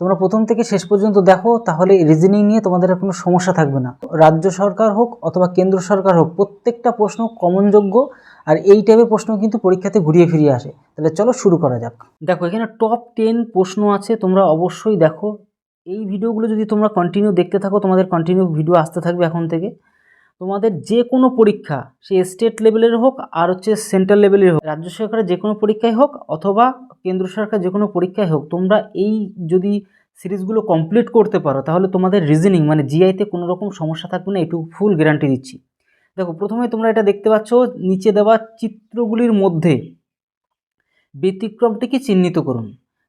তোমরা প্রথম থেকে শেষ পর্যন্ত দেখো, তাহলে রিজনিং নিয়ে তোমাদের কোনো সমস্যা থাকবে না। রাজ্য সরকার হোক অথবা কেন্দ্র সরকার হোক, প্রত্যেকটা প্রশ্ন কমনযোগ্য আর এই টাইপের প্রশ্ন কিন্তু পরীক্ষাতে ঘুরিয়ে ফিরিয়ে আসে। তাহলে চলো শুরু করা যাক। দেখো, এখানে টপ টেন প্রশ্ন আছে, তোমরা অবশ্যই দেখো। এই ভিডিওগুলো যদি তোমরা কন্টিনিউ দেখতে থাকো, তোমাদের কন্টিনিউ ভিডিও আসতে থাকবে এখন থেকে। তোমাদের যে কোনো পরীক্ষা, সে স্টেট লেভেলের হোক আর হচ্ছে সেন্ট্রাল লেভেলের হোক, রাজ্য সরকারের যে কোনো পরীক্ষায় হোক অথবা কেন্দ্র সরকার যে কোনো পরীক্ষায় হোক, তোমরা এই যদি সিরিজগুলো কমপ্লিট করতে পারো, তাহলে তোমাদের রিজনিং মানে জিআইতে কোনো রকম সমস্যা থাকবে না, এটুকু ফুল গ্যারান্টি দিচ্ছি। দেখো, প্রথমে তোমরা এটা দেখতে পাচ্ছ, নিচে দেওয়া চিত্রগুলির মধ্যে ব্যতিক্রমটিকে চিহ্নিত করুন।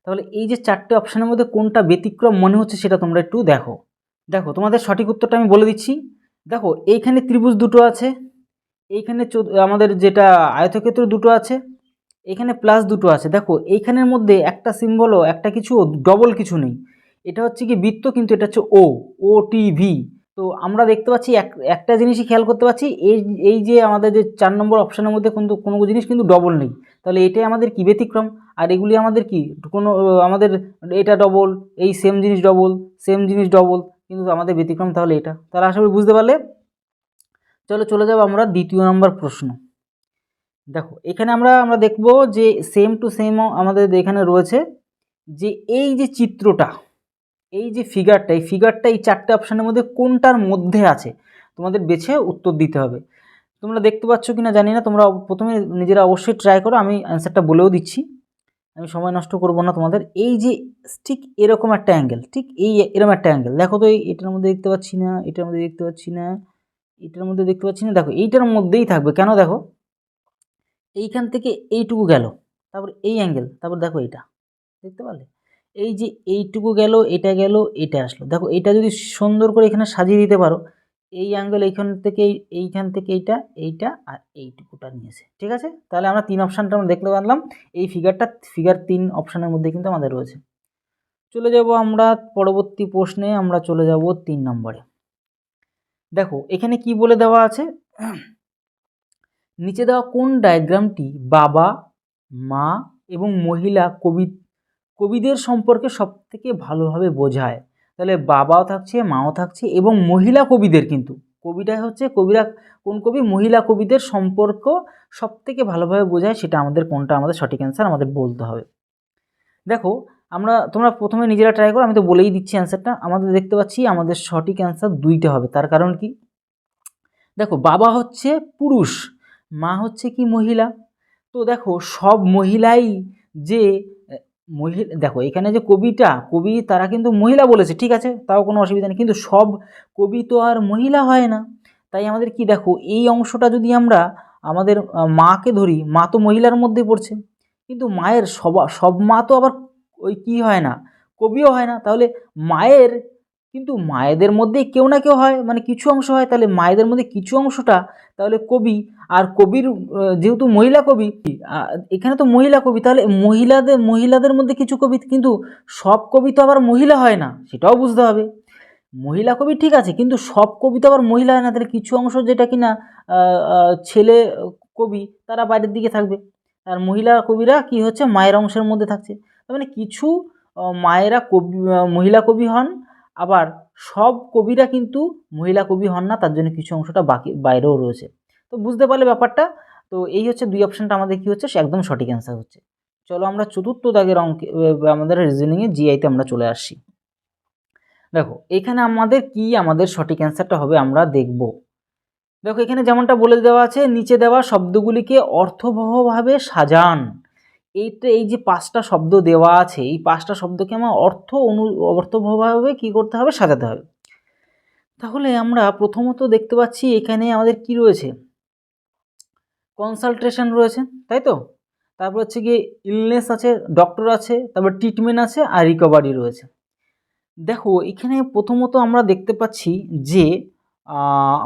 তাহলে এই যে চারটে অপশানের মধ্যে কোনটা ব্যতিক্রম মনে হচ্ছে সেটা তোমরা একটু দেখো। দেখো, তোমাদের সঠিক উত্তরটা আমি বলে দিচ্ছি। দেখো, এইখানে ত্রিভুজ দুটো আছে, এইখানে আমাদের যেটা আয়তক্ষেত্র দুটো আছে এখানে প্লাস দুটো আছে। দেখো, এইখানের মধ্যে একটা সিম্বলও একটা কিছু ডবল কিছু নেই। এটা হচ্ছে কি বৃত্ত, কিন্তু এটা হচ্ছে ও ও টি ভি তো আমরা দেখতে পাচ্ছি এক, একটা জিনিসই খেয়াল করতে পারছি, এই এই যে আমাদের যে চার নম্বর অপশানের মধ্যে কিন্তু কোনো জিনিস কিন্তু ডবল নেই। তাহলে এটাই আমাদের কি ব্যতিক্রম? আর এগুলি আমাদের কি? কোনো, আমাদের এটা ডবল এই সেম জিনিস ডবল সেম জিনিস ডবল কিন্তু আমাদের ব্যতিক্রম তাহলে এটা। তাহলে আশা করি বুঝতে পারলে। চলো, চলে যাব আমরা দ্বিতীয় নম্বর প্রশ্ন। দেখো, এখানে আমরা আমরা দেখব যে সেম টু সেম আমাদের এখানে রয়েছে যে এই যে চিত্রটা, এই যে ফিগারটা এই ফিগারটা এই চারটে অপশানের মধ্যে কোনটার মধ্যে আছে? তোমাদের বেছে উত্তর দিতে হবে। তোমরা দেখতে পাচ্ছ কি না জানি না, তোমরা প্রথমে নিজেরা অবশ্যই ট্রাই করো, আমি অ্যান্সারটা বলেও দিচ্ছি। আমি সময় নষ্ট করব না তোমাদের। এই যে ঠিক এরকম একটা অ্যাঙ্গেল ঠিক এই এরকম একটা অ্যাঙ্গেল দেখো তো এটার মধ্যে দেখতে পাচ্ছি না, এটার মধ্যে দেখতে পাচ্ছি না, এটার মধ্যে দেখতে পাচ্ছি না, দেখো এইটার মধ্যেই থাকবে। কেন দেখো? এইখান থেকে এইটুকু গেল। তারপর এই অ্যাঙ্গেল তারপর দেখো এইটা। দেখতে পারলে? এই যে এইটুকু গেল, এটা গেল, এটা আসলো। দেখো, এটা যদি সুন্দর করে এখানে সাজিয়ে দিতে পারো, এই অ্যাঙ্গেল এইখান থেকে এইখান থেকে এইটা এইটা আর এইটুকুটা নিয়েছে। ঠিক আছে? তাহলে আমরা তিন অপশানটা আমরা দেখতে পারলাম। এই ফিগারটা ফিগার তিন অপশানের মধ্যে কিন্তু আমাদের রয়েছে। চলে যাব আমরা পরবর্তী প্রশ্নে, আমরা চলে যাব তিন নম্বরে। দেখো, এখানে কি বলে দেওয়া আছে? নিচে দেওয়া কোন ডায়াগ্রামটি বাবা, মা এবং মহিলা কবি, কবিদের সম্পর্কে সবথেকে ভালোভাবে বোঝায়? তাহলে বাবাও থাকছে, মাও থাকছে এবং মহিলা কবিদের কিন্তু। কবিটা হচ্ছে কবিরা, কোন কবি মহিলা কবিদের সম্পর্ক সবথেকে ভালোভাবে বোঝায় সেটা আমাদের কোনটা, আমাদের সঠিক অ্যান্সার আমাদের বলতে হবে। দেখো, আমরা, তোমরা প্রথমে নিজেরা ট্রাই করো, আমি তো বলেই দিচ্ছি অ্যান্সারটা আমাদের দেখতে পাচ্ছি আমাদের সঠিক অ্যান্সার দুইটা হবে। তার কারণ কি? দেখো, বাবা হচ্ছে পুরুষ। মা হচ্ছে কি মহিলা? তো দেখো, সব মহিলাই যে মহিলা দেখো, এখানে যে কবিটা, কবি তারা কিন্তু মহিলা বলেছে, ঠিক আছে? তাও কোনো অসুবিধা নেই, কিন্তু সব কবি তো আর মহিলা হয় না। তাই আমাদের কি, দেখো, এই অংশটা যদি আমরা আমাদের মাকে ধরি, মা তো মহিলার মধ্যে পড়ছে, কিন্তু মায়ের সবা, সব মা তো আবার ওই কী হয় না, কবিও হয় না। তাহলে মায়ের কিন্তু মায়েদের মধ্যে কেউ না কেউ হয় মানে কিছু অংশ হয়। তাহলে মায়েদের মধ্যে কিছু অংশটা তাহলে কবি আর কবির যেহেতু মহিলা কবি এখানে তো মহিলা কবি তাহলে মহিলাদের মহিলাদের মধ্যে কিছু কবি কিন্তু সব কবি তো আবার মহিলা হয় না সেটাও বুঝতে হবে। মহিলা কবি ঠিক আছে কিন্তু সব কবি তো আবার মহিলা হয় না তাহলে কিছু অংশ যেটা আহ, আহ, ছেলে কবি তারা বাইরের দিকে থাকবে। আর মহিলা কবিরা কি হচ্ছে মায়ের অংশের মধ্যে থাকছে। তার মানে কিছু মায়েরা কবি মহিলা কবি হন আবার সব কবিরা কিন্তু মহিলা কবি হন না, তার জন্য কিছু অংশটা বাকি, বাইরেও রয়েছে। তো বুঝতে পারলে ব্যাপারটা? তো এই হচ্ছে দুই অপশানটা আমাদের কী হচ্ছে? সে একদম সঠিক অ্যান্সার হচ্ছে। চলো আমরা চতুর্থ দাগের অঙ্কে আমাদের রিজনিংয়ে জিআইতে আমরা চলে আসছি দেখো, এখানে আমাদের কি, আমাদের সঠিক অ্যান্সারটা হবে আমরা দেখব। দেখো, এখানে যেমনটা বলে দেওয়া আছে, নিচে দেওয়া শব্দগুলিকে অর্থবহভাবে সাজান। এইটা, এই যে পাঁচটা শব্দ দেওয়া আছে, এই পাঁচটা শব্দকে আমার অর্থ অনু অর্থবহভাবে কী করতে হবে? সাজাতে হবে। তাহলে আমরা প্রথমত দেখতে পাচ্ছি এখানে আমাদের কি রয়েছে? কনসালটেশন রয়েছে, তাই তো? তারপর হচ্ছে গিয়ে ইলনেস আছে ডক্টর আছে, তারপর ট্রিটমেন্ট আছে আর রিকভারি রয়েছে। দেখো, এখানে প্রথমত আমরা দেখতে পাচ্ছি যে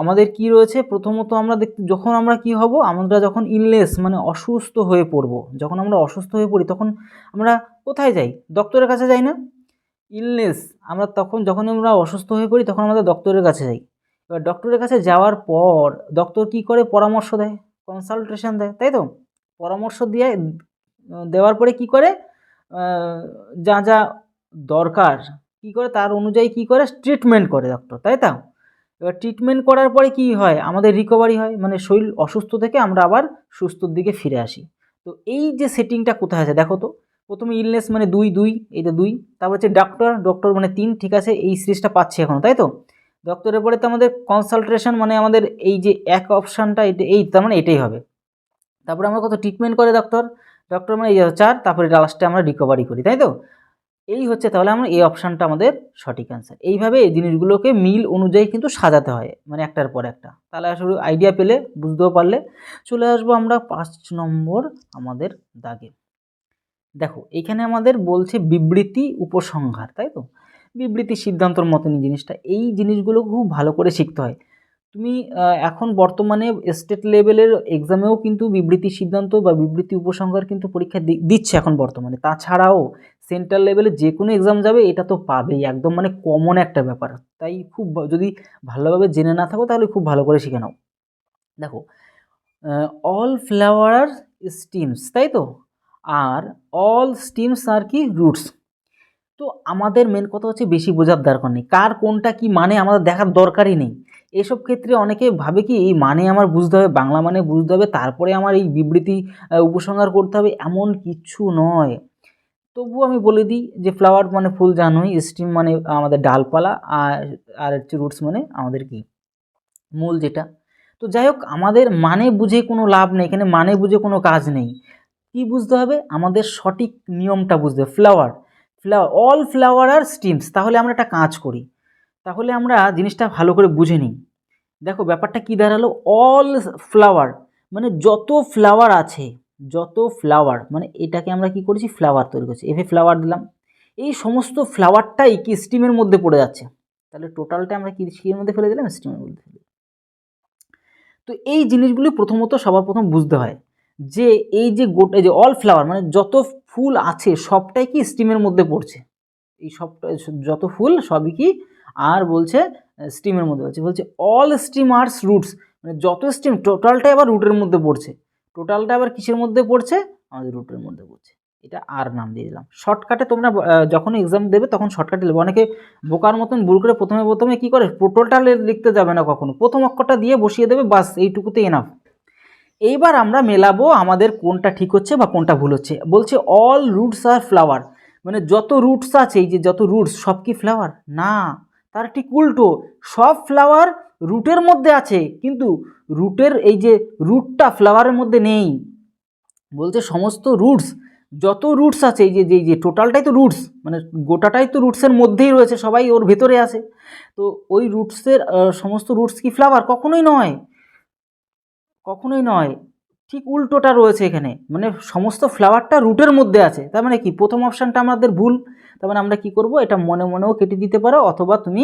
আমাদের কি রয়েছে? প্রথমত আমরা দেখতে যখন আমরা কি হব? আমরা যখন ইলনেস মানে অসুস্থ হয়ে পড়ব, যখন আমরা অসুস্থ হয়ে পড়ি, তখন আমরা কোথায় যাই? ডক্টরের কাছে যাই না? ইলনেস আমরা তখন, যখন আমরা অসুস্থ হয়ে পড়ি, তখন আমাদের ডক্টরের কাছে যাই। এবার ডক্টরের কাছে যাওয়ার পর ডক্টর কি করে? পরামর্শ দেয় কনসালটেশন দেয়, তাই তো? পরামর্শ দিয়ে দেওয়ার পরে কি করে? যা যা দরকার, কি করে? তার অনুযায়ী কি করে? ট্রিটমেন্ট করে ডক্টর তাই তো? এবার ট্রিটমেন্ট করার পরে কি হয়? আমাদের রিকভারি হয় মানে শরীর অসুস্থ থেকে আমরা আবার সুস্থর দিকে ফিরে আসি। তো এই যে সেটিংটা কোথায় আছে? দেখো তো, প্রথমে ইলনেস মানে দুই দুই এটা দুই, তারপর হচ্ছে ডক্টর ডক্টর মানে তিন, ঠিক আছে? এই সিরিজটা পাচ্ছি এখনও তাই তো? ডক্টরের পরে তো আমাদের কনসালটেশন মানে আমাদের এই যে এক অপশানটা এটা, এই তার মানে এটাই হবে। তারপরে আমরা কত ট্রিটমেন্ট করে ডক্টর ডক্টর মানে এই চার, তারপরে লাস্টে আমরা রিকভারি করি, তাই তো? এই হচ্ছে তাহলে আমরা এই অপশানটা আমাদের সঠিক অ্যান্সার এইভাবে এই জিনিসগুলোকে মিল অনুযায়ী কিন্তু সাজাতে হয় মানে একটার পর একটা। তাহলে আসলে আইডিয়া পেলে, বুঝতেও পারলে। চলে আসব আমরা পাঁচ নম্বর আমাদের দাগে। দেখো, এখানে আমাদের বলছে বিবৃতি উপসংহার, তাই তো? বিবৃতি সিদ্ধান্তর মতনই জিনিসটা। এই জিনিসগুলো খুব ভালো করে শিখতে হয়। তুমি এখন বর্তমানে স্টেট লেভেলের এক্সামেও কিন্তু বিবৃতি সিদ্ধান্ত বা বিবৃতি উপসংহার কিন্তু পরীক্ষা দিচ্ছে এখন বর্তমানে। তাছাড়াও সেন্ট্রাল লেভেলে যে কোনো এক্সাম যাবে, এটা তো পাবেই। একদম মানে কমন একটা ব্যাপার। তাই খুব যদি ভালোভাবে জেনে না থাকো, তাহলে খুব ভালো করে শিখে নাও। দেখো অল ফ্লাওয়ার স্টিমস তাই তো? আর অল স্টিমস আর কি? রুটস তো আমাদের মেন কথা হচ্ছে বেশি বোঝার দরকার নেই। কার কোনটা কি মানে আমাদের দেখার দরকারই নেই। এসব ক্ষেত্রে অনেকে ভাবে কি এই মানে আমার বুঝতে হবে, বাংলা মানে বুঝতে হবে, তারপরে আমার এই বিবৃতি উপসংহার করতে হবে, এমন কিছু নয়। তবুও আমি বলে দিই যে ফ্লাওয়ার মানে ফুল জানোই স্টিম মানে আমাদের ডালপালা, আর আর হচ্ছে রুটস মানে আমাদের কি? মূল যেটা। তো যাই হোক, আমাদের মানে বুঝে কোনো লাভ নেই, এখানে মানে বুঝে কোনো কাজ নেই। কি বুঝতে হবে? আমাদের সঠিক নিয়মটা বুঝতে হবে। ফ্লাওয়ার ফ্লাওয়ার অল ফ্লাওয়ার আর স্টিমস তাহলে আমরা একটা কাজ করি। তাহলে আমরা জিনিসটা ভালো করে বুঝে নিই। দেখো, ব্যাপারটা কি দাঁড়াল? অল ফ্লাওয়ার মানে যত ফ্লাওয়ার আছে, যত ফ্লাওয়ার মানে এটাকে আমরা কি করেছি? ফ্লাওয়ার তৈরি করছি। এফে ফ্লাওয়ার দিলাম। এই সমস্ত ফ্লাওয়ারটাই কি স্টিমের মধ্যে পড়ে যাচ্ছে? তাহলে টোটালটা আমরা কি কির মধ্যে ফেলে দিলাম? স্টিমের মধ্যে ফেলে তো এই জিনিসগুলি প্রথমত সবার প্রথম বুঝতে হয়। যে এই যে গোটা যে অল ফ্লাওয়ার মানে যত ফুল আছে সবটাই কি স্টিমের মধ্যে পড়ছে? এই সবটা, যত ফুল সবই কি আর বলছে স্টিমের মধ্যে বলছে বলছে অল স্টিমার্স রুটস মানে যত স্টিম টোটালটাই আবার রুটের মধ্যে পড়ছে। টোটালটা আবার কিসের মধ্যে পড়ছে? আমাদের রুটের মধ্যে পড়ছে। এটা আর নাম দিয়ে দিলাম। শর্টকাটে তোমরা যখন এক্সাম দেবে তখন শর্টকাটে লিখবে অনেকে বোকার মতন ভুল করে প্রথমে প্রথমে কি করে? টোটাল লিখতে যাবে না কখনো। প্রথম অক্ষরটা দিয়ে বসিয়ে দেবে, বাস এইটুকুতে এনাফ এইবার আমরা মেলাবো আমাদের কোনটা ঠিক হচ্ছে বা কোনটা ভুল হচ্ছে। বলছে অল রুটস আর ফ্লাওয়ার মানে যত রুটস আছে, এই যে যত রুটস সব কি ফ্লাওয়ার না, তার ঠিক উল্টো। সব ফ্লাওয়ার রুটের মধ্যে আছে, কিন্তু রুটের এই যে রুটটা ফ্লাওয়ারের মধ্যে নেই। বলছে, সমস্ত রুটস যত রুটস আছে, এই যে যে যে টোটালটাই তো রুটস মানে গোটাটাই তো রুটসের মধ্যেই রয়েছে, সবাই ওর ভেতরে আছে। তো ওই রুটসের সমস্ত রুটস কি ফ্লাওয়ার কখনোই নয়। কখনোই নয়। ঠিক উল্টোটা রয়েছে এখানে। মানে সমস্ত ফ্লাওয়ারটা রুটের মধ্যে আছে। তার মানে কি? প্রথম অপশানটা আমাদের ভুল। তার মানে আমরা কি করব? এটা মনে মনেও কেটে দিতে পারো। অথবা তুমি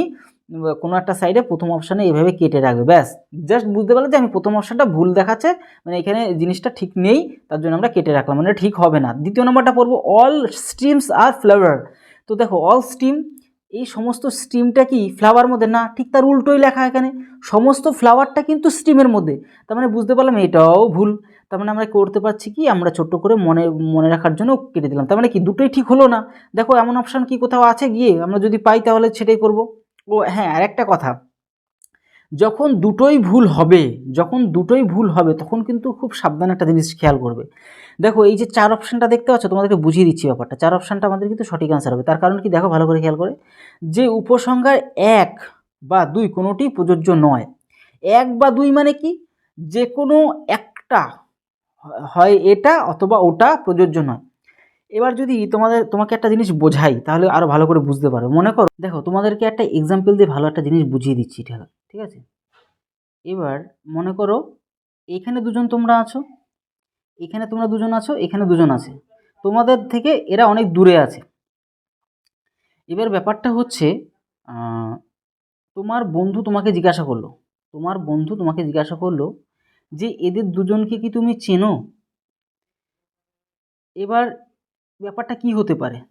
কোনো একটা সাইডে প্রথম অপশানে এভাবে কেটে রাখবে। ব্যাস। জাস্ট বুঝতে পারলে যে আমি প্রথম অপশানটা ভুল দেখাচ্ছে। মানে এখানে জিনিসটা ঠিক নেই। তার জন্য আমরা কেটে রাখলাম। মানে ঠিক হবে না। দ্বিতীয় নম্বরটা পড়ব অল স্ট্রিমস আর ফ্লেভার তো দেখো অল স্টিম এই সমস্ত স্টিমটা কি ফ্লাওয়ার মধ্যে? না, ঠিক তার উল্টোই লেখা এখানে। সমস্ত ফ্লাওয়ারটা কিন্তু স্টিমের মধ্যে। তার মানে বুঝতে পারলাম এটাও ভুল। তার মানে আমরা করতে পারছি কি? আমরা ছোট্ট করে মনে মনে রাখার জন্য কেটে দিলাম। তার মানে কি? দুটোই ঠিক হলো না। দেখো এমন অপশান কি কোথাও আছে গিয়ে? আমরা যদি পাই তাহলে সেটাই করব। ও হ্যাঁ আর একটা কথা। যখন দুটোই ভুল হবে, যখন দুটোই ভুল হবে, তখন কিন্তু খুব সাবধানে একটা জিনিস খেয়াল করবে। দেখো, এই যে চার অপশানটা দেখতে পাচ্ছ, তোমাদেরকে বুঝিয়ে দিচ্ছি ব্যাপারটা। চার অপশানটা আমাদের কিন্তু সঠিক অ্যান্সার হবে। তার কারণ কি? দেখো, ভালো করে খেয়াল করে। যে উপসংহার এক বা দুই কোনোটি প্রযোজ্য নয়। এক বা দুই মানে কি? যে কোনো একটা হয় এটা অথবা ওটা প্রযোজ্য নয়। এবার যদি তোমাদের, তোমাকে একটা জিনিস বোঝাই, তাহলে আরও ভালো করে বুঝতে পারো। মনে করো, দেখো, তোমাদেরকে একটা এক্সাম্পল দিয়ে ভালো একটা জিনিস বুঝিয়ে দিচ্ছি, ঠিক আছে? এবার মনে করো, এখানে দুজন তোমরা আছো, এখানে তোমরা দুজন আছো, এখানে দুজন আছে। তোমাদের থেকে এরা অনেক দূরে আছে। এবার ব্যাপারটা হচ্ছে তোমার বন্ধু তোমাকে জিজ্ঞাসা করল। তোমার বন্ধু তোমাকে জিজ্ঞাসা করল যে, এদের দুজনকে কি তুমি চেনো? এবার ব্যাপারটা কি হতে পারে?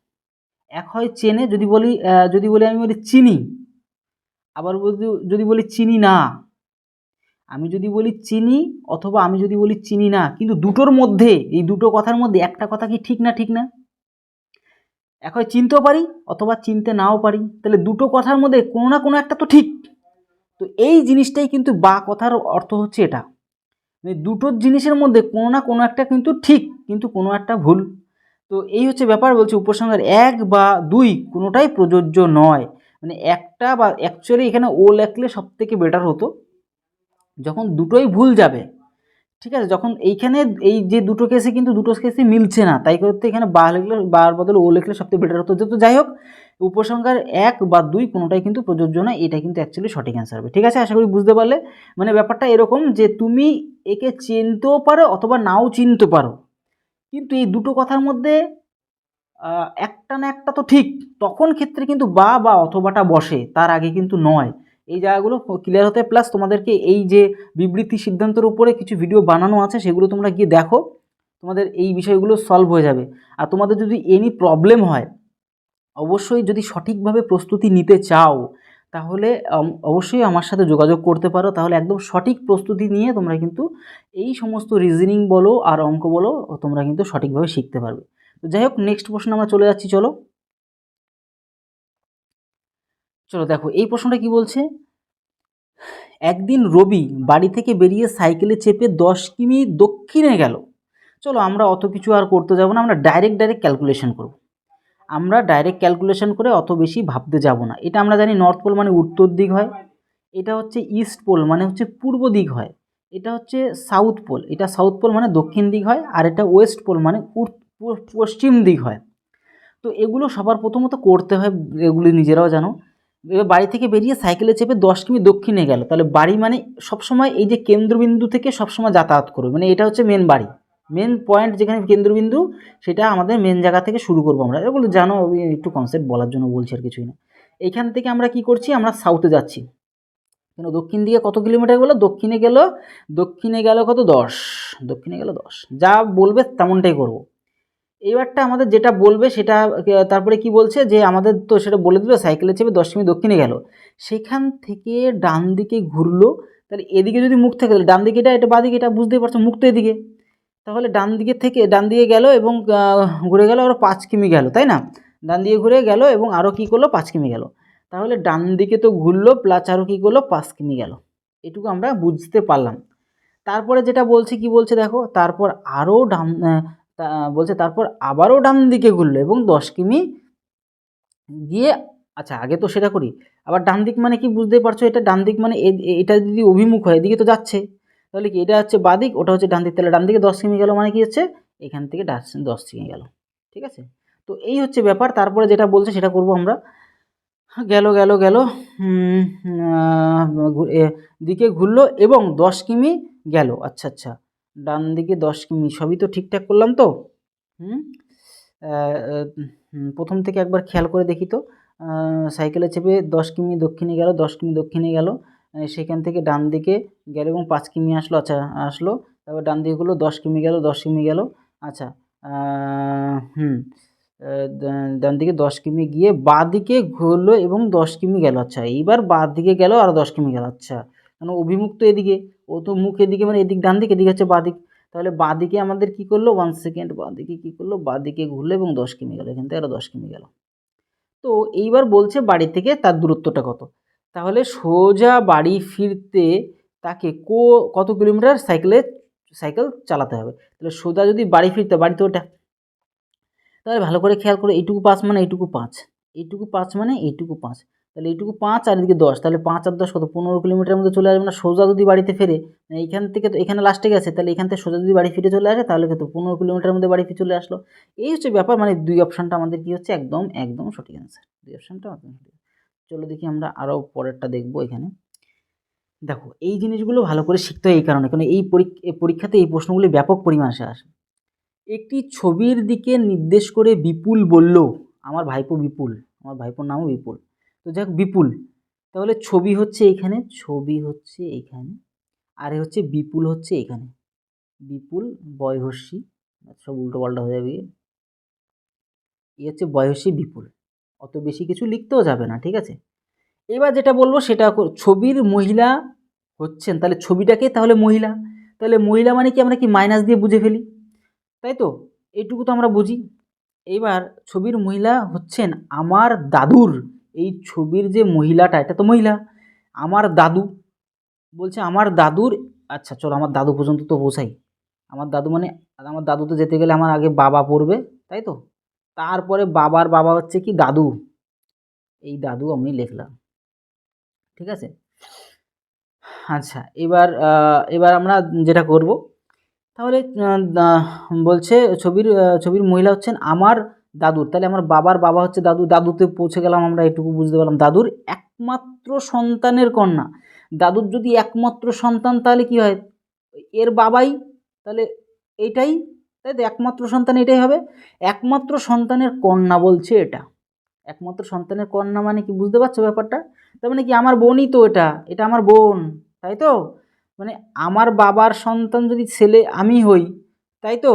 এক হয় চেনে, যদি বলি যদি বলি আমি বলি চিনি, আবার যদি- বলি চিনি না, আমি যদি বলি চিনি অথবা আমি যদি বলি চিনি না, কিন্তু দুটোর মধ্যে, এই দুটো কথার মধ্যে একটা কথা কি ঠিক না ঠিক না? এক হয় চিনতেও পারি, অথবা চিনতে নাও পারি, তাহলে দুটো কথার মধ্যে কোনো না কোনো একটা তো ঠিক। তো এই জিনিসটাই কিন্তু বা কথার অর্থ হচ্ছে এটা। মানে দুটো জিনিসের মধ্যে কোনো না কোনো একটা কিন্তু ঠিক, কিন্তু কোনো একটা ভুল। তো এই হচ্ছে ব্যাপার, বলছে উপসংহার এক বা দুই কোনোটাই প্রযোজ্য নয়। মানে একটা বা অ্যাকচুয়ালি এখানে ও লেখলে সব থেকে বেটার হতো। যখন দুটোই ভুল যাবে, ঠিক আছে? যখন এইখানে এই যে দুটো কেসে কিন্তু দুটো কেসে মিলছে না, তাই করতে এখানে বা লিখলে, বার বদলে ও লিখলে সবথেকে বেটার হতো। তো যাই হোক, উপসংহার এক বা দুই কোনোটাই কিন্তু প্রযোজ্য নয়, এটা কিন্তু অ্যাকচুয়ালি সঠিক অ্যান্সার হবে। ঠিক আছে? আশা করি বুঝতে পারলে। মানে ব্যাপারটা এরকম যে তুমি একে চিনতেও পারো অথবা নাও চিনতে পারো। কিন্তু এই দুটো কথার মধ্যে একটা না একটা তো ঠিক। তখন ক্ষেত্রে কিন্তু বা বা অথবাটা বসে, তার আগে কিন্তু নয়। এই জায়গাগুলো ক্লিয়ার হতে প্লাস তোমাদেরকে এই যে বিবৃতি সিদ্ধান্তের উপরে কিছু ভিডিও বানানো আছে, সেগুলো তোমরা গিয়ে দেখো। তোমাদের এই বিষয়গুলো সলভ হয়ে যাবে। আর তোমাদের যদি এনি প্রবলেম হয়, অবশ্যই যদি সঠিকভাবে প্রস্তুতি নিতে চাও তাহলে অবশ্যই আমার সাথে যোগাযোগ করতে পারো। তাহলে একদম সঠিক প্রস্তুতি নিয়ে তোমরা কিন্তু এই সমস্ত রিজনিং বলো আর অঙ্ক বলো, তোমরা কিন্তু সঠিকভাবে শিখতে পারবে। তো যাই হোক নেক্সট প্রশ্ন আমরা চলে যাচ্ছি, চলো। চলো দেখো, এই প্রশ্নটা কি বলছে? একদিন রবি বাড়ি থেকে বেরিয়ে সাইকেলে চেপে দশ কিমি দক্ষিণে গেল। চলো আমরা অত কিছু আর করতে যাব না, আমরা ডাইরেক্ট ডাইরেক্ট ক্যালকুলেশন করব। আমরা ডাইরেক্ট ক্যালকুলেশন করে অত বেশি ভাবতে যাব না। এটা আমরা জানি নর্থ পোল মানে উত্তর দিক হয়, এটা হচ্ছে ইস্ট পোল মানে হচ্ছে পূর্ব দিক হয়, এটা হচ্ছে সাউথ পোল এটা সাউথ পোল মানে দক্ষিণ দিক হয় আর এটা ওয়েস্ট পোল মানে পশ্চিম দিক হয়। তো এগুলো সবার প্রথমত করতে হয়, এগুলি নিজেরাও জানো। এবার বাড়ি থেকে বেরিয়ে সাইকেলে চেপে দশ কিমি দক্ষিণে গেল, তাহলে বাড়ি মানে সবসময় এই যে কেন্দ্রবিন্দু থেকে সবসময় যাতায়াত করবে মানে এটা হচ্ছে মেন বাড়ি। মেন পয়েন্ট যেখানে কেন্দ্রবিন্দু, সেটা আমাদের মেন জায়গা থেকে শুরু করব আমরা। এগুলো জানো একটু কনসেপ্ট বলার জন্য বলছি আর কিছুই না। এইখান থেকে আমরা কি করছি? আমরা সাউথে যাচ্ছি। কেন? দক্ষিণ দিকে কত কিলোমিটার গেলো? দক্ষিণে গেল দক্ষিণে গেল কত? দশ। দক্ষিণে গেল দশ। যা বলবে তেমনটাই করব। এইবারটা আমাদের যেটা বলবে, সেটা তারপরে কি বলছে? যে আমাদের তো সেটা বলে দিল সাইকেলে চেপে দশ মিনিট দক্ষিণে গেল। সেখান থেকে ডান দিকে ঘুরলো। তাহলে এদিকে যদি মুখ থাকে ডান দিকে এটা এটা বাদিকে এটা, বুঝতেই পারছ মুখ তো এদিকে। তাহলে ডান দিকে থেকে, ডান দিকে গেল এবং ঘুরে গেল আরও পাঁচ কিমি গেল, তাই না? ডান দিকে ঘুরে গেল এবং আরও কী করল? পাঁচ কিমি গেল। তাহলে ডান দিকে তো ঘুরলো প্লাস আরও কী করল? পাঁচ কিমি গেল। এটুকু আমরা বুঝতে পারলাম। তারপরে যেটা বলছে, কি বলছে দেখো? তারপর আরও ডান বলছে তারপর আবারও ডান দিকে ঘুরলো এবং দশ কিমি গিয়ে আচ্ছা আগে তো সেটা করি। আবার ডান দিক মানে কি বুঝতেই পারছ? এটা ডান দিক মানে এটা যদি অভিমুখ হয়, এদিকে তো যাচ্ছে। তাহলে কি এটা হচ্ছে বাদিক ওটা হচ্ছে ডান দিক। তাহলে ডান দিকে দশ কিমি গেল মানে কি হচ্ছে? এখান থেকে ডাস দশ কিমি গেল। ঠিক আছে? তো এই হচ্ছে ব্যাপার। তারপরে যেটা বলছে সেটা করব আমরা। গেল গেল গেল। দিকে ঘুরলো এবং দশ কিমি গেল। আচ্ছা আচ্ছা। ডান দিকে দশ কিমি। সবই তো ঠিকঠাক করলাম তো? প্রথম থেকে একবার খেয়াল করে দেখি তো। সাইকেলে চেপে দশ কিমি দক্ষিণে গেল, দশ কিমি দক্ষিণে গেল। সেখান থেকে ডান দিকে গেল এবং পাঁচ কিমি আসলো আচ্ছা আসলো। তারপর ডান দিকে হলো দশ কিমি গেল, দশ কিমি গেল আচ্ছা হুম ডান দিকে দশ কিমি গিয়ে বাঁ দিকে ঘুরলো এবং দশ কিমি গেল আচ্ছা এইবার বাঁ দিকে গেল আর দশ কিমি গেল আচ্ছা। কেন অভিমুখ তো এদিকে, ও তো মুখ এদিকে মানে এদিক ডান দিকে, এদিকে হচ্ছে বাঁ দিক। তাহলে বাঁ দিকে আমাদের কী করল? ওয়ান সেকেন্ড বাঁ দিকে কী করল? বাঁ দিকে ঘুরলো এবং দশ কিমি গেল, এখান থেকে আরও দশ কিমি গেল। তো এইবার বলছে বাড়ি থেকে তার দূরত্বটা কত? তাহলে সোজা বাড়ি ফিরতে তাকে কো, কত কিলোমিটার? সাইকেলে, সাইকেল চালাতে হবে। তাহলে সোজা যদি বাড়ি ফিরতে, বাড়িতে ওটা তাহলে ভালো করে খেয়াল করে, এইটুকু পাঁচ মানে এইটুকু পাঁচ। এইটুকু পাঁচ মানে এইটুকু পাঁচ। তাহলে এইটুকু পাঁচ আর এদিকে দশ, তাহলে পাঁচ আর দশ কত? পনেরো কিলোমিটারের মধ্যে চলে আসবে না। সোজা যদি বাড়িতে ফেরে মানে এইখান থেকে তো, এখানে লাস্টে গেছে, তাহলে এখান থেকে সোজা যদি বাড়ি ফিরে চলে আসে, তাহলে কত? পনেরো কিলোমিটারের মধ্যে বাড়ি ফিরে চলে আসলো। এই হচ্ছে ব্যাপার মানে দুই অপশানটা আমাদের কী হচ্ছে? একদম একদম সঠিক অ্যান্সার দুই অপশানটা একদম সঠিক চলো দেখি আমরা আরও পরেরটা দেখব এখানে। দেখো, এই জিনিসগুলো ভালো করে শিখতে হয় এই কারণে কারণ এই পরীক- পরীক্ষাতে এই প্রশ্নগুলি ব্যাপক পরিমাণে আসে। একটি ছবির দিকে নির্দেশ করে বিপুল বলল, আমার ভাইপো বিপুল, আমার ভাইপোর নামও বিপুল। তো যাক, বিপুল। তাহলে ছবি হচ্ছে এইখানে ছবি হচ্ছে এইখানে আর এ হচ্ছে বিপুল হচ্ছে এখানে। বিপুল, বয়হস্যি, সব উল্টো পাল্টা হয়ে যাবে এই হচ্ছে বয়সী বিপুল। অত বেশি কিছু লিখতেও যাবে না, ঠিক আছে? এবার যেটা বলব সেটা ছবির মহিলা হচ্ছেন, তাহলে ছবিটাকে তাহলে মহিলা। তাহলে মহিলা মানে কি? আমরা কি মাইনাস দিয়ে বুঝে ফেলি? তাই তো? এইটুকু তো আমরা বুঝি। এইবার ছবির মহিলা হচ্ছেন আমার দাদুর। এই ছবির যে মহিলাটা, এটা তো মহিলা। আমার দাদু। বলছে আমার দাদুর আচ্ছা চলো আমার দাদু পর্যন্ত তো পৌঁছাই। আমার দাদু মানে আমার দাদু তো যেতে গেলে আমার আগে বাবা পড়বে, তাই তো? তারপরে বাবার বাবা হচ্ছে কি দাদু। এই দাদু আমি লিখলাম। ঠিক আছে? আচ্ছা এবার এবার আমরা যেটা করব, তাহলে বলছে ছবির ছবির মহিলা হচ্ছেন আমার দাদুর। তাহলে আমার বাবার বাবা হচ্ছে দাদু। দাদুতে পৌঁছে গেলাম আমরা, এটুকু বুঝতে পারলাম। দাদুর একমাত্র সন্তানের কন্যা। দাদুর যদি একমাত্র সন্তান, তাহলে কি হয়? এর বাবাই, তাহলে এইটাই তাই তো একমাত্র সন্তান এটাই হবে। একমাত্র সন্তানের কন্যা বলছে এটা। একমাত্র সন্তানের কন্যা মানে কি? বুঝতে পারছ ব্যাপারটা? তার মানে কি আমার বোনই তো এটা। এটা আমার বোন তাই তো মানে আমার বাবার সন্তান যদি ছেলে আমি হই তাই তো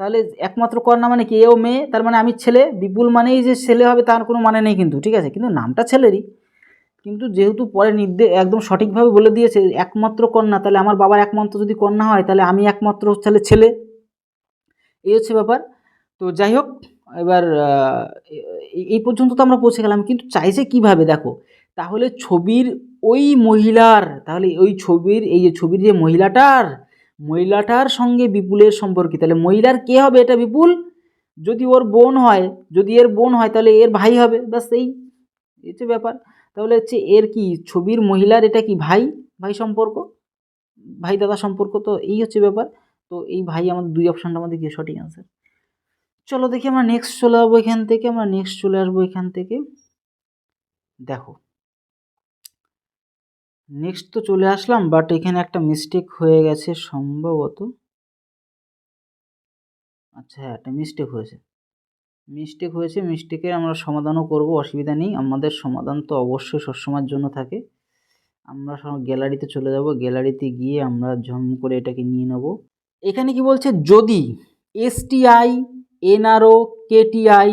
তাহলে একমাত্র কন্যা মানে কি? এও মেয়ে, তার মানে আমি ছেলে। বিপুল মানেই যে ছেলে হবে তার কোনো মানে নেই কিন্তু, ঠিক আছে? কিন্তু নামটা ছেলেরই। কিন্তু যেহেতু পরে নির্দেশ একদম সঠিকভাবে বলে দিয়েছে, একমাত্র কন্যা, তাহলে আমার বাবার একমাত্র যদি কন্যা হয়, তাহলে আমি একমাত্র ছেলে ছেলে। এই হচ্ছে ব্যাপার। তো যাই হোক, এবার এই- পর্যন্ত তো আমরা পৌঁছে গেলাম, কিন্তু চাইছে কীভাবে দেখো? তাহলে ছবির ওই মহিলার, তাহলে ওই ছবির, এই যে ছবির যে মহিলাটার মহিলাটার সঙ্গে বিপুলের সম্পর্ক, তাহলে মহিলার কে হবে এটা বিপুল? যদি ওর বোন হয়, যদি এর বোন হয়, তাহলে এর ভাই হবে, ব্যাস এই হচ্ছে ব্যাপার। তাহলে হচ্ছে এর কি, ছবির মহিলার এটা কি ভাই? ভাই সম্পর্ক? ভাই দাদা সম্পর্ক তো এই হচ্ছে ব্যাপার। তো এই ভাই আমাদের দুই অপশানটা আমাদের গিয়ে সঠিক অ্যান্সার চলো দেখি আমরা নেক্সট চলে আসব এখান থেকে, আমরা নেক্সট চলে আসব এখান থেকে। দেখো নেক্সট তো চলে আসলাম বাট এখানে একটা মিস্টেক হয়ে গেছে সম্ভবত। আচ্ছা হ্যাঁ একটা মিস্টেক হয়েছে। মিস্টেক হয়েছে মিস্টেকের আমরা সমাধানও করব, অসুবিধা নেই। আমাদের সমাধান তো অবশ্যই সবসময়ের জন্য থাকে। আমরা গ্যালারিতে চলে যাব গ্যালারিতে গিয়ে আমরা ঝম করে এটাকে নিয়ে নেব। এখানে কি বলছে? যদি এসটিআই এনআরও কেটিআই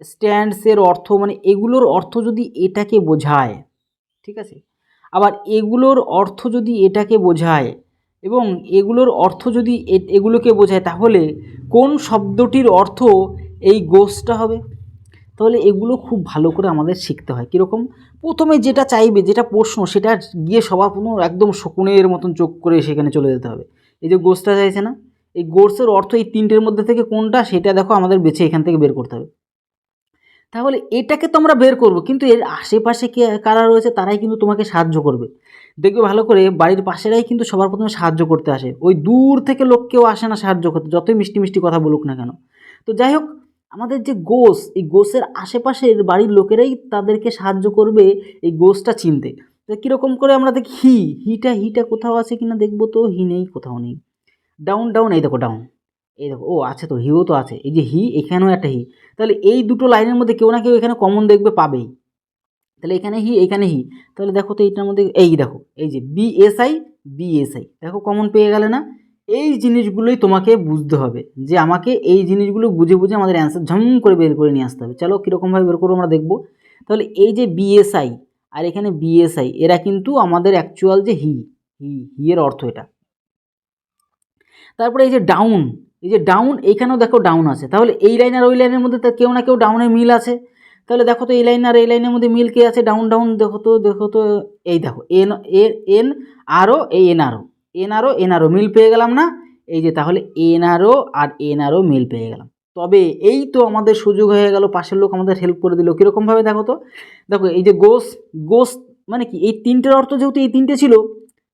স্ট্যান্ডসের অর্থ মানে এগুলোর অর্থ যদি এটাকে বোঝায়, ঠিক আছে? আবার এগুলোর অর্থ যদি এটাকে বোঝায় এবং এগুলোর অর্থ যদি এগুলোকে বোঝায়, তাহলে কোন শব্দটির অর্থ এই গোসটা হবে? তাহলে এগুলো খুব ভালো করে আমাদের শিখতে হয়। কীরকম? প্রথমে যেটা চাইবে, যেটা প্রশ্ন, সেটা গিয়ে সবার প্রথম একদম শকুনের মতন চোখ করে সেখানে চলে যেতে হবে। এই যে গোসটা চাইছে না, এই গোর্সের অর্থ এই তিনটের মধ্যে থেকে কোনটা সেটা দেখো আমাদের বেছে এখান থেকে বের করতে হবে। তাহলে এটাকে তো আমরা বের করব, কিন্তু এর আশেপাশে কে, কারা রয়েছে তারাই কিন্তু তোমাকে সাহায্য করবে। দেখবে ভালো করে বাড়ির পাশেরাই কিন্তু সবার প্রথমে সাহায্য করতে আসে, ওই দূর থেকে লোক কেউ আসে না সাহায্য করতে, যতই মিষ্টি মিষ্টি কথা বলুক না কেন। তো যাই হোক, আমাদের যে গোস এই গোসের আশেপাশের বাড়ির লোকেরাই তাদেরকে সাহায্য করবে এই গোসটা চিনতে। তো কীরকম করে আমরা দেখি হি, হিটা হিটা কোথাও আছে কিনা দেখব তো, হি নেই, কোথাও নেই। ডাউন ডাউন, এই দেখো, ডাউন। এই দেখো, ও আছে তো, হিও তো আছে। এই যে হি, এখানেও একটা হি। তাহলে এই দুটো লাইনের মধ্যে কেউ না কেউ এখানে কমন দেখবে, পাবেই। তাহলে এখানে হি এখানে হি। তাহলে দেখো তো এইটার মধ্যে, এই দেখো, এই যে বিএসআই বিএসআই দেখো কমন পেয়ে গেলে না? এই জিনিসগুলোই তোমাকে বুঝতে হবে যে আমাকে এই জিনিসগুলো বুঝে বুঝে আমাদের অ্যান্সার ঝম করে বের করে নিয়ে আসতে হবে। চলো, কীরকমভাবে বের করব আমরা দেখব। তাহলে এই যে বিএসআই আর এখানে বিএসআই এরা কিন্তু আমাদের অ্যাকচুয়াল যে হি হি হি এর অর্থ এটা। তারপরে এই যে ডাউন এই যে ডাউন এইখানেও দেখো ডাউন আছে। তাহলে এই লাইন আর ওই লাইনের মধ্যে কেউ না কেউ ডাউনের মিল আছে। তাহলে দেখো তো এই লাইন আর এই লাইনের মধ্যে মিল কে আছে? ডাউন ডাউন দেখো তো দেখো তো, এই দেখো এন এন আরও এই এন আরও এন আরও এন আরও মিল পেয়ে গেলাম না? এই যে তাহলে এন আরও আর এন আরও মিল পেয়ে গেলাম। তবে এই তো আমাদের সুযোগ হয়ে গেল, পাশের লোক আমাদের হেল্প করে দিল। কীরকমভাবে দেখো তো? দেখো, এই যে গোস গোস মানে কি? এই তিনটের অর্থ যেহেতু এই তিনটে ছিল,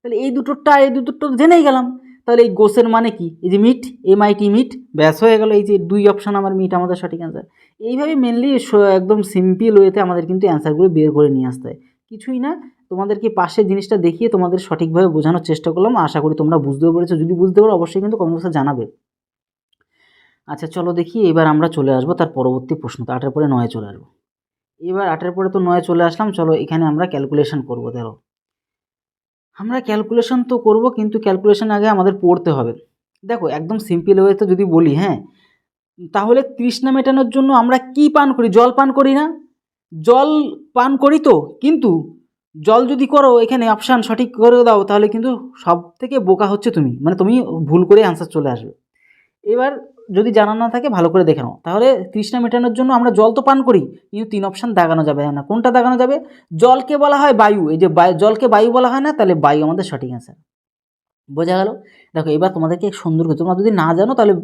তাহলে এই দুটোরটা এই দুটোরটা জেনেই গেলাম। তাহলে এই গোসের মানে কি? এই যে meet M I T meet ব্যাস হয়ে গেল। এই যে দুই অপশান আমার মিট আমাদের সঠিক অ্যান্সার এইভাবে মেনলি একদম সিম্পল ওয়েতে আমাদের কিন্তু অ্যান্সারগুলো বের করে নিয়ে আসতে হয়। কিছুই না, তোমাদেরকে পাশে জিনিসটা দেখিয়ে তোমাদের সঠিকভাবে বোঝানোর চেষ্টা করলাম। আশা করি তোমরা বুঝতেও পেরেছ। যদি বুঝতে পারো, অবশ্যই কিন্তু কমেন্ট বক্সে জানাবে। আচ্ছা চলো দেখি এবার আমরা চলে আসব তার পরবর্তী প্রশ্ন। তো আটের পরে নয়ে চলে আসব। এবার আটের পরে তো নয়ে চলে আসলাম, চলো এখানে আমরা ক্যালকুলেশন করব, দেখো। আমরা ক্যালকুলেশন তো করব, কিন্তু ক্যালকুলেশন আগে আমাদের পড়তে হবে। দেখো, একদম সিম্পল ওয়েতে যদি বলি হ্যাঁ তাহলে তৃষ্ণা মেটানোর জন্য আমরা কি পান করি? জল পান করি না? জল পান করি তো, কিন্তু জল যদি করো, এখানে অপশান সঠিক করে দাও, তাহলে কিন্তু সব থেকে বোকা হচ্ছে তুমি। মানে তুমি ভুল করে অ্যান্সার চলে আসবে। এবার যদি জানা না থাকে, ভালো করে দেখে নাও। তাহলে তৃষ্ণা মেটানোর জন্য আমরা জল তো পান করি, কিন্তু তিন অপশান দাগানো যাবে না। কোনটা দাগানো যাবে? জলকে বলা হয় বায়ু। এই যে জলকে বায়ু বলা হয় না, তাহলে বায়ু আমাদের সঠিক অ্যান্সার বোঝা গেল? দেখো, এবার তোমাদেরকে সুন্দর করে, তোমরা যদি না জানো, তাহলে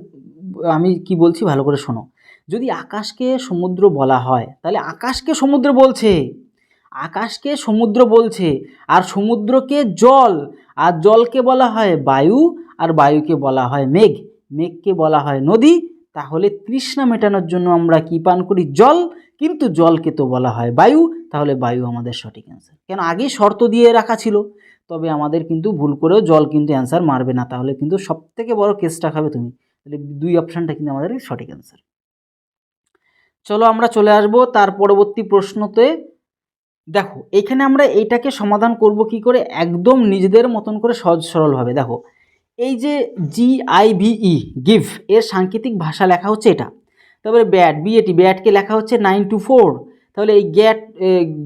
আমি কি বলছি ভালো করে শোনো। যদি আকাশকে সমুদ্র বলা হয়, তাহলে আকাশকে সমুদ্র বলছে। আকাশকে সমুদ্র বলছে। আর সমুদ্রকে জল। আর জলকে বলা হয় বায়ু, আর বায়ুকে বলা হয় মেঘ। মেঘকে বলা হয় নদী, তাহলে তৃষ্ণা মেটানোর জন্য আমরা কি পান করি? জল। কিন্তু জলকে তো বলা হয় বায়ু। তাহলে বায়ু আমাদের সঠিক অ্যান্সার কেন? আগে শর্ত দিয়ে রাখা ছিল। তবে আমাদের কিন্তু ভুল করেও জল কিন্তু অ্যান্সার মারবে না। তাহলে কিন্তু সব থেকে বড় কেসটা খাবে তুমি। তাহলে দুই অপশানটা কিন্তু আমাদের সঠিক অ্যান্সার চলো আমরা চলে আসব তার পরবর্তী প্রশ্নতে। দেখো, এখানে আমরা এইটাকে সমাধান করব কি করে? একদম নিজেদের মতন করে সহজ সরলভাবে দেখো এই যে জি আই ভিই গিভ এর সাংকেতিক ভাষা লেখা হচ্ছে এটা। তারপরে ব্যাট বিএটি ব্যাটকে লেখা হচ্ছে নাইন টু ফোর তাহলে এই গ্যাট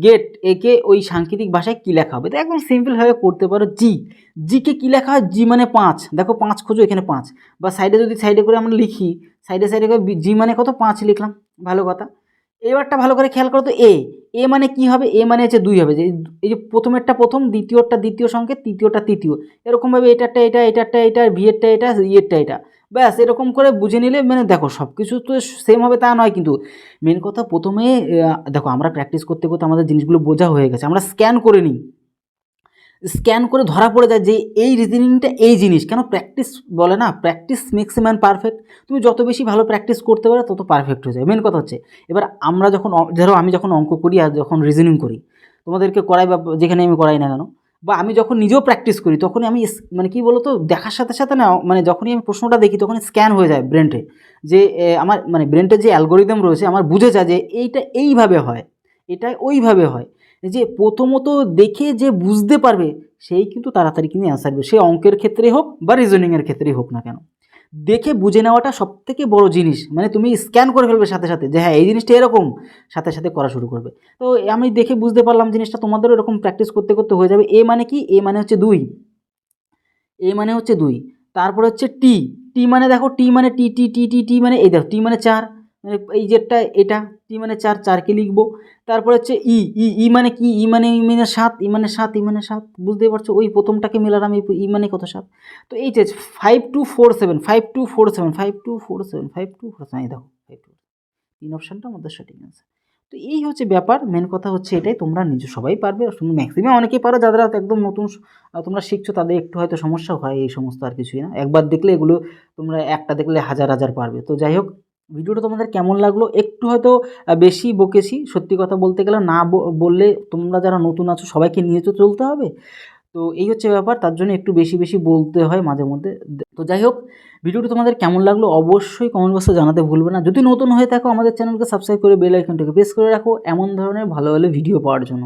গেট একে ওই সাংকেতিক ভাষায় কী লেখা হবে? তো একদম সিম্পলভাবে করতে পারো জি জিকে কী লেখা হয়? জি মানে পাঁচ। দেখো পাঁচ খোঁজো এখানে পাঁচ। বা সাইডে যদি সাইডে করে আমরা লিখি সাইডে সাইডে করে জি মানে কত? পাঁচ লিখলাম। ভালো কথা। এবারটা ভালো করে খেয়াল করো তো এ এ মানে কি হবে? এ মানে হচ্ছে দুই হবে। যে, এই যে প্রথমেরটা প্রথম দ্বিতীয়টা দ্বিতীয় সংকেত তৃতীয়টা তৃতীয়। এরকমভাবে এটারটা এটা এটারটা এটা ভিয়েরটা এটা ইয়েরটা এটা। ব্যাস, এরকম করে বুঝে নিলে মানে দেখো সব কিছু তো সেম হবে তা নয় কিন্তু মেন কথা প্রথমে দেখো আমরা প্র্যাকটিস করতে করতে আমাদের জিনিসগুলো বোঝা হয়ে গেছে। আমরা স্ক্যান করে নিই। স্ক্যান করে ধরা পড়ে যায় যে এই রিজনিংটা এই জিনিস। কেন প্র্যাকটিস বলে না? Practice makes a man perfect. তুমি যত বেশি ভালো প্র্যাকটিস করতে পারো, তত পারফেক্ট হয়ে যায়। মেন কথা হচ্ছে, এবার আমরা যখন ধরো আমি যখন অঙ্ক করি আর যখন রিজনিং করি, তোমাদেরকে করাই বা যেখানে আমি করাই না কেন, বা আমি যখন নিজেও প্র্যাকটিস করি, তখনই আমি মানে কি বলতো, দেখার সাথে সাথে না মানে যখনই আমি প্রশ্নটা দেখি, তখনই স্ক্যান হয়ে যায় ব্রেনটে যে আমার মানে ব্রেনটের যে অ্যালগোরিদম রয়েছে, আমার বুঝে যায় যে এইটা এইভাবে হয় এটা ওইভাবে হয়। যে প্রথমত দেখে যে বুঝতে পারবে, সেই কিন্তু তাড়াতাড়ি কিন্তু অ্যান্সার দেবে সে অঙ্কের ক্ষেত্রে হোক বা রিজনিংয়ের ক্ষেত্রেই হোক না কেন। দেখে বুঝে নেওয়াটা সব থেকে বড় জিনিস। মানে তুমি স্ক্যান করে ফেলবে সাথে সাথে যে হ্যাঁ এই জিনিসটা এরকম। সাথে সাথে করা শুরু করবে। তো আমি দেখে বুঝতে পারলাম জিনিসটা, তোমাদেরও এরকম প্র্যাকটিস করতে করতে হয়ে যাবে। এ মানে কি? এ মানে হচ্ছে দুই। এ মানে হচ্ছে দুই। তারপরে হচ্ছে টি টি মানে দেখো টি মানে টি টি টি টি টি মানে এই দেখো টি মানে চার। মানে এই যেটা এটা টি মানে চার, চারকে লিখব। তারপর হচ্ছে ই ই ই মানে কি? ই মানে ই মানে সাত, ই মানে সাত, ই মানে সাত। বুঝতেই পারছ? ওই প্রথমটাকে মেলালাম এই ই মানে কত সাত? তো এই যে five two four seven five two four seven five two four seven five two four seven দেখো ফাইভ টু তিন অপশানটা আমাদের সঠিক আছে তো এই হচ্ছে ব্যাপার মেন কথা হচ্ছে এটাই, তোমরা নিজে সবাই পারবে। ম্যাক্সিমাম অনেকেই পারো, যারা একদম নতুন তোমরা শিখছো, তাদের একটু হয়তো সমস্যা হয়, এই সমস্ত আর কিছুই না। একবার দেখলে এগুলো তোমরা একটা দেখলে হাজার হাজার পারবে। তো যাই হোক ভিডিওটা তোমাদের কেমন লাগল? একটু হয়তো বেশি বকেছি। সত্যি কথা বলতে গেলে না বললে তোমরা যারা নতুন আছো সবাইকে নিয়ে তো চলতে হবে। তো এই হচ্ছে ব্যাপার, তার জন্য একটু বেশি বেশি বলতে হয় মাঝে মধ্যে। তো যাই হোক, ভিডিওটি তোমাদের কেমন লাগল অবশ্যই কমেন্ট বক্সে জানাতে ভুলবে না। যদি নতুন হয়ে থাকো আমাদের চ্যানেলকে সাবস্ক্রাইব করে বেল আইকনটাকে প্রেস করে রাখো এমন ধরনের ভালো ভালো ভিডিও পাওয়ার জন্য।